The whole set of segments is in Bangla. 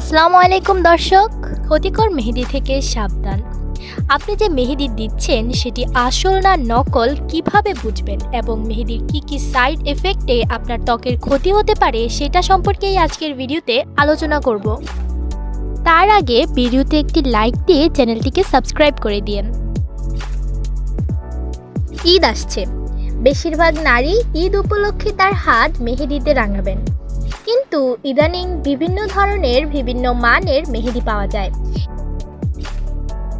আসসালামু আলাইকুম দর্শক। ক্ষতিকর মেহেদি থেকে সাবধান। আপনি যে মেহেদি দিচ্ছেন, সেটি আসল না নকল কীভাবে বুঝবেন? এবং মেহেদির কি কি সাইড এফেক্টে আপনার ত্বকের ক্ষতি হতে পারে, সেটা সম্পর্কেই আজকের ভিডিওতে আলোচনা করব। তার আগে ভিডিওতে একটি লাইক দিয়ে চ্যানেলটিকে সাবস্ক্রাইব করে দিন ঈদ আসছে। বেশিরভাগ নারী ঈদ উপলক্ষে তার হাত মেহেদিতে রাঙাবেন। কিন্তু ইদানিং বিভিন্ন ধরনের বিভিন্ন মানের মেহেদি পাওয়া যায়।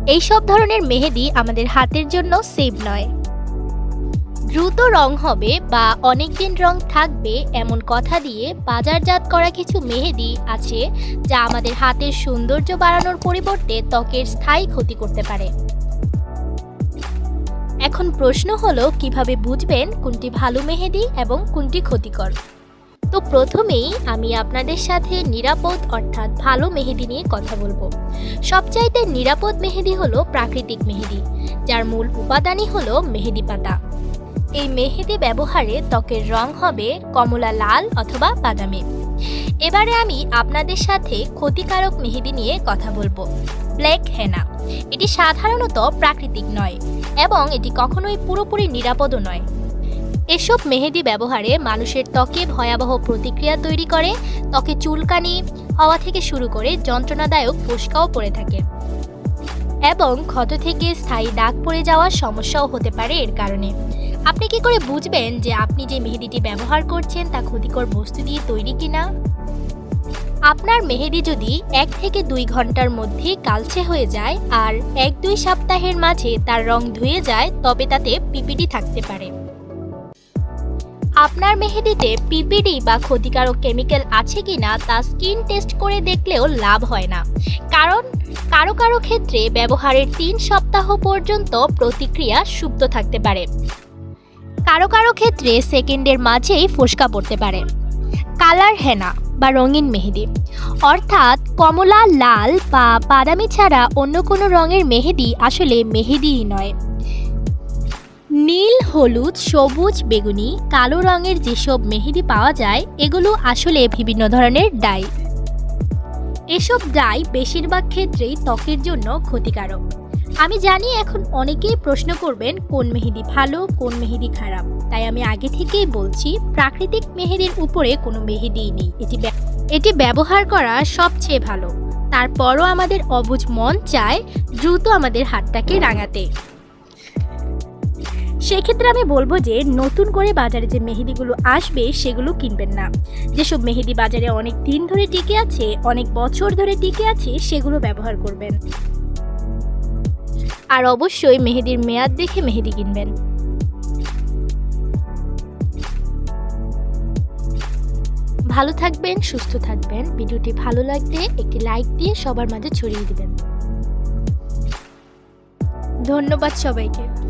এই সব ধরনের মেহেদি আমাদের হাতের জন্য সেভ নয়। দ্রুত রং হবে বা অনেক দিন রং থাকবে এমন কথা দিয়ে বাজারজাত করা কিছু মেহেদি আছে যা আমাদের হাতের সৌন্দর্য বাড়ানোর পরিবর্তে ত্বকের স্থায়ী ক্ষতি করতে পারে। এখন প্রশ্ন হলো, কীভাবে বুঝবেন কোনটি ভালো মেহেদি এবং কোনটি ক্ষতিকর? তো প্রথমেই আমি আপনাদের সাথে নিরাপদ অর্থাৎ ভালো মেহেদি নিয়ে কথা বলব। সবচাইতে নিরাপদ মেহেদি হলো প্রাকৃতিক মেহেদি, যার মূল উপাদানই হলো মেহেদি পাতা। এই মেহেদি ব্যবহারে ত্বকের রং হবে কমলা লাল অথবা বাদামি। এবারে আমি আপনাদের সাথে ক্ষতিকারক মেহেদি নিয়ে কথা বলব, ব্ল্যাক হেনা। এটি সাধারণত প্রাকৃতিক নয় এবং এটি কখনোই পুরোপুরি নিরাপদও নয়। এসব মেহেদি ব্যবহারে মানুষের ত্বকে ভয়াবহ প্রতিক্রিয়া তৈরি করে, ত্বকে চুলকানি হওয়া থেকে শুরু করে যন্ত্রণাদায়ক ফোসকাও পড়ে থাকে। এবং ক্ষত থেকে স্থায়ী দাগ পড়ে যাওয়ার সমস্যাও হতে পারে এর কারণে। আপনি কি করে বুঝবেন যে আপনি যে মেহেদিটি ব্যবহার করছেন তা ক্ষতিকর বস্তু দিয়ে তৈরি কিনা? আপনার মেহেদি যদি এক থেকে দুই ঘণ্টার মধ্যে কালচে হয়ে যায় আর এক দুই সপ্তাহের মাঝে তার রং ধুয়ে যায়, তবে তাতে পিপিটি থাকতে পারে। আপনার মেহেদিতে পিপিডি বা ক্ষতিকারক কেমিক্যাল আছে কিনা তা স্কিন টেস্ট করে দেখলেও লাভ হয় না। কারণ কারও কারও ক্ষেত্রে ব্যবহারের তিন সপ্তাহ পর্যন্ত প্রতিক্রিয়া সুপ্ত থাকতে পারে। কারও কারও ক্ষেত্রে সেকেন্ডের মাঝেই ফোসকা পড়তে পারে। কালার হেনা বা রঙিন মেহেদি। অর্থাৎ কমলা, লাল বা বাদামি ছাড়া অন্য কোনো রঙের মেহেদি আসলে মেহেদিই নয়। নীল, হলুদ, সবুজ, বেগুনি, কালো রঙের যেসব মেহেদি পাওয়া যায়, এগুলো আসলে বিভিন্ন ধরনের ডাই। এসব ডাই বেশিরভাগ ক্ষেত্রেই ত্বকের জন্য ক্ষতিকারক। আমি জানি এখন অনেকেই প্রশ্ন করবেন, কোন মেহেদি ভালো, কোন মেহেদি খারাপ? তাই আমি আগে থেকেই বলছি, প্রাকৃতিক মেহেদির উপরে কোনো মেহেদিই নেই। এটি এটি ব্যবহার করা সবচেয়ে ভালো। তারপরও আমাদের অবুঝ মন চায় দ্রুত আমাদের হাতটাকে রাঙাতে। সেক্ষেত্রে আমি বলব যে নতুন করে বাজারে যে মেহেদিগুলো আসবে, সেগুলো কিনবেন না। যেসব মেহেদি বাজারে অনেক দিন ধরে টিকে আছে, অনেক বছর ধরে টিকে আছে, সেগুলো ব্যবহার করবেন। আর অবশ্যই মেহেদির মেয়াদ দেখে মেহেদি কিনবেন। ভালো থাকবেন, সুস্থ থাকবেন। ভিডিওটি ভালো লাগলে একটি লাইক দিয়ে সবার মাঝে ছড়িয়ে দিবেন। ধন্যবাদ সবাইকে।